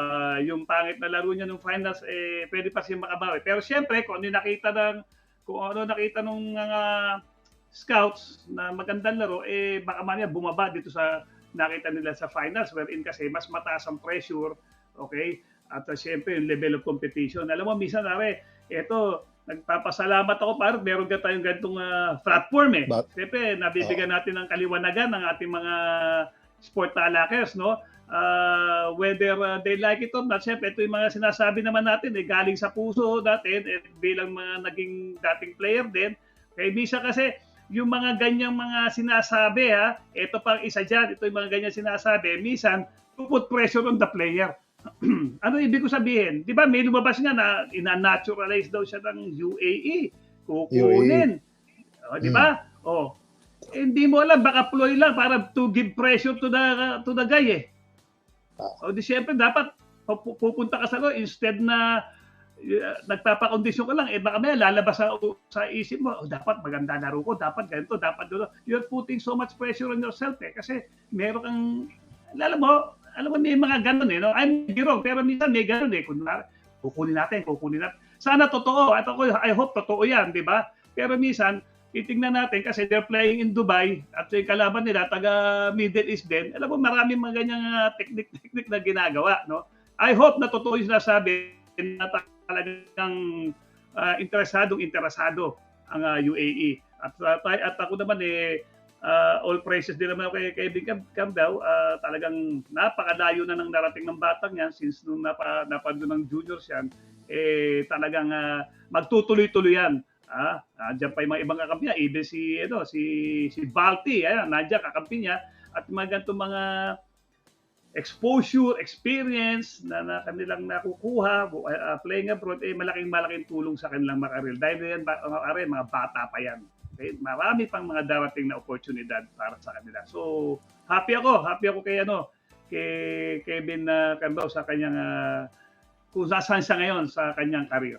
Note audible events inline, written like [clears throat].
ah, yung pangit na laro niya nung finals, eh, pwede pa siya makabawi. Pero siyempre, kung ano nakita ng, kung ano nakita ng mga scouts na magandang laro, eh, baka mamaya bumaba dito sa nakita nila sa finals wherein kasi mas mataas ang pressure, okay? At uh, siyempre, yung level of competition. Alam mo, minsan, are, eto, nagpapasalamat ako para meron ka tayong ganitong ah, platform eh. But- Siyempre, nabibigyan natin ng kaliwanagan ng ating mga sport talakers, no? Uh, whether uh, they like it or not, siyempre, ito yung mga sinasabi naman natin, eh, galing sa puso natin, eh, bilang mga naging dating player din. Kaya bisa kasi, yung mga ganyang mga sinasabi, ha, ito pang isa dyan, ito yung mga ganyang sinasabi, minsan, to put pressure on the player. [clears throat] ano ibig ko sabihin? Di ba may lumabas nga na ina-naturalize daw siya ng UAE. Kukunin. O, di ba? Oh. Eh, hindi mo alam, baka ploy lang para to give pressure to the to the guy eh. O di syempre dapat pu- pupunta ka sa loob instead na uh, nagpapakondisyon ka lang, eh baka may lalabas sa, sa isip mo, oh, dapat maganda laro ko, dapat ganito, dapat doon. You're putting so much pressure on yourself eh. Kasi meron kang, alam mo, alam mo may mga ganun eh. No? I'm wrong, pero minsan may ganun eh. Kunwari, kukunin natin, kukunin natin. Sana totoo. At ako, I hope totoo yan, di ba? Pero minsan, titingnan natin kasi they're playing in Dubai at yung kalaban nila taga Middle East din. Alam mo maraming mga ganyang uh, technique-technique na ginagawa, no? I hope na totoo yung sinasabi na talagang uh, interesadong interesado ang uh, UAE. At, uh, at ako naman eh uh, all praises din naman kay Big Cam, Cam daw. Uh, talagang napakalayo na nang narating ng batang yan since nung napa, napando ng juniors yan eh talagang uh, magtutuloy-tuloy yan. Ah, nandiyan pa yung mga ibang kakampi niya, even si ano, si si Balti, ayan, nandiyan kakampi niya at mga ganitong mga exposure, experience na, na kanilang nakukuha uh, playing abroad, eh malaking malaking tulong sa kanilang makaril. Dahil yan, ba- mga, bata pa yan. Okay? Marami pang mga darating na oportunidad para sa kanila. So, happy ako. Happy ako kay ano, kay Kevin uh, Cambao sa kanyang uh, kung saan siya ngayon sa kanyang career.